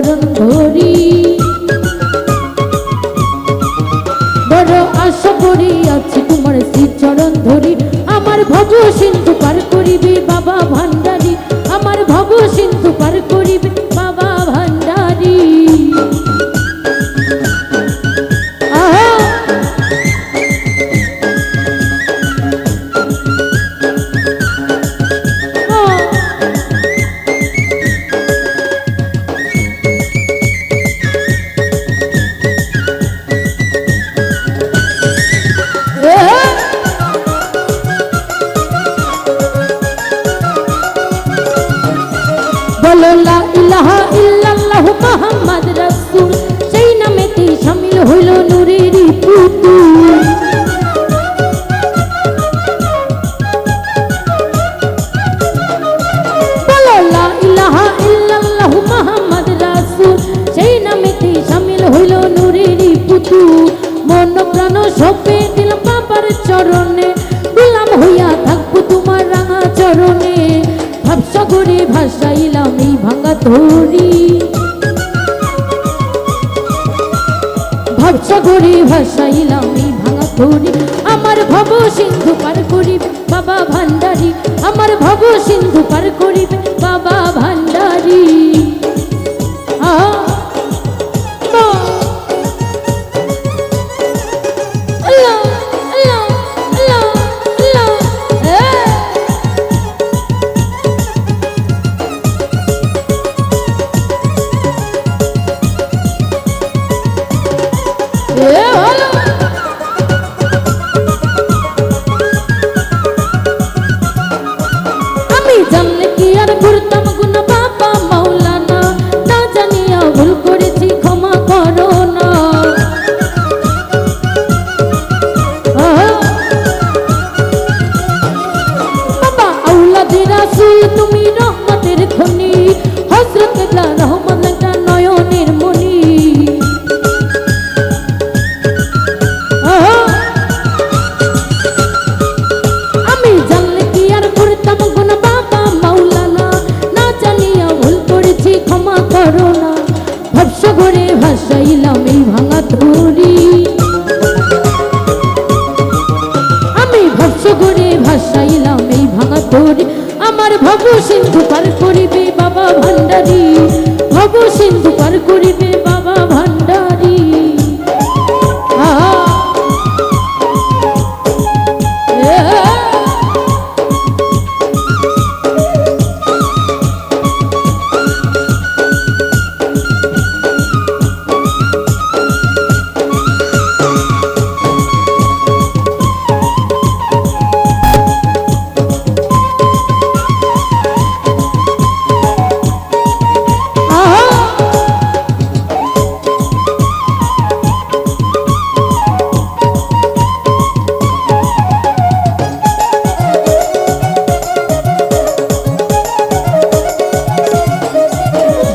শ্রীচরণ ধরি। বড় আশা করি আছি তোমার শ্রীচরণ ধরি। আমার ভব সিন্ধু পার করিবে বাবা ভান্ডারী। আমার ভব সিন্ধু বলো, লা ইলাহা ইল্লাল্লাহ মুহাম্মদ রাসূল। সেই নামেতে শামিল হইল নূরের পুতুল। বলো, লা ইলাহা ইল্লাল্লাহ মুহাম্মদ রাসূল। সেই নামেতে শামিল হইল নূরের পুতুল। মন প্রাণ সপে দিল বাবার চরণে। গোলাম হইয়া থাকব তোমার রাঙা চরণে। ভাবসাগরে ভাসাইলাম এই ভাঙা তরি ভাবসাগরে ভাসাইলাম, এই ভাঙা তরি আমার ভব সিন্ধু পার করিবে, বাবা ভান্ডারী। আমার ভব সিন্ধু পার করিবে, বাবা ভান্ডারী। আমার ভব সিন্ধু পার করিবে বাবা ভান্ডারী। ভব সিন্ধু পার করিবে বাবা ভান্ডারী।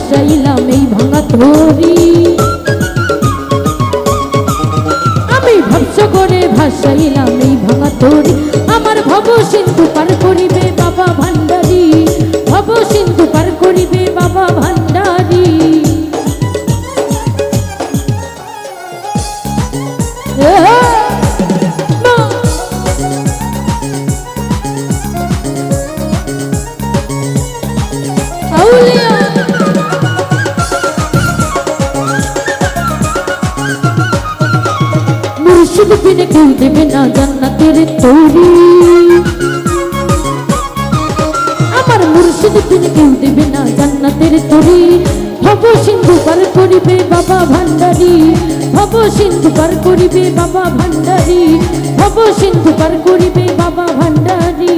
ভাসাইলাম এই ভাঙা তরি। আমি ভাবছ করে ভাসাইলাম এই ভাঙা তরি। আমার ভব মুর্শিদ বিনে কেউ দেবে না জান্নাতের তৈরি আমার মুর্শিদ বিনে কেউ দেবে না জান্নাতের তৈরি ভব সিন্ধু পার করিবে বাবা ভান্ডারি। ভব সিন্ধু পার করিবে বাবা ভান্ডারি। ভব সিন্ধু পার করিবে বাবা ভান্ডারি।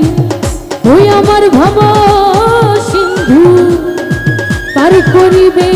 ওই আমার ভব সিন্ধু পার করিবে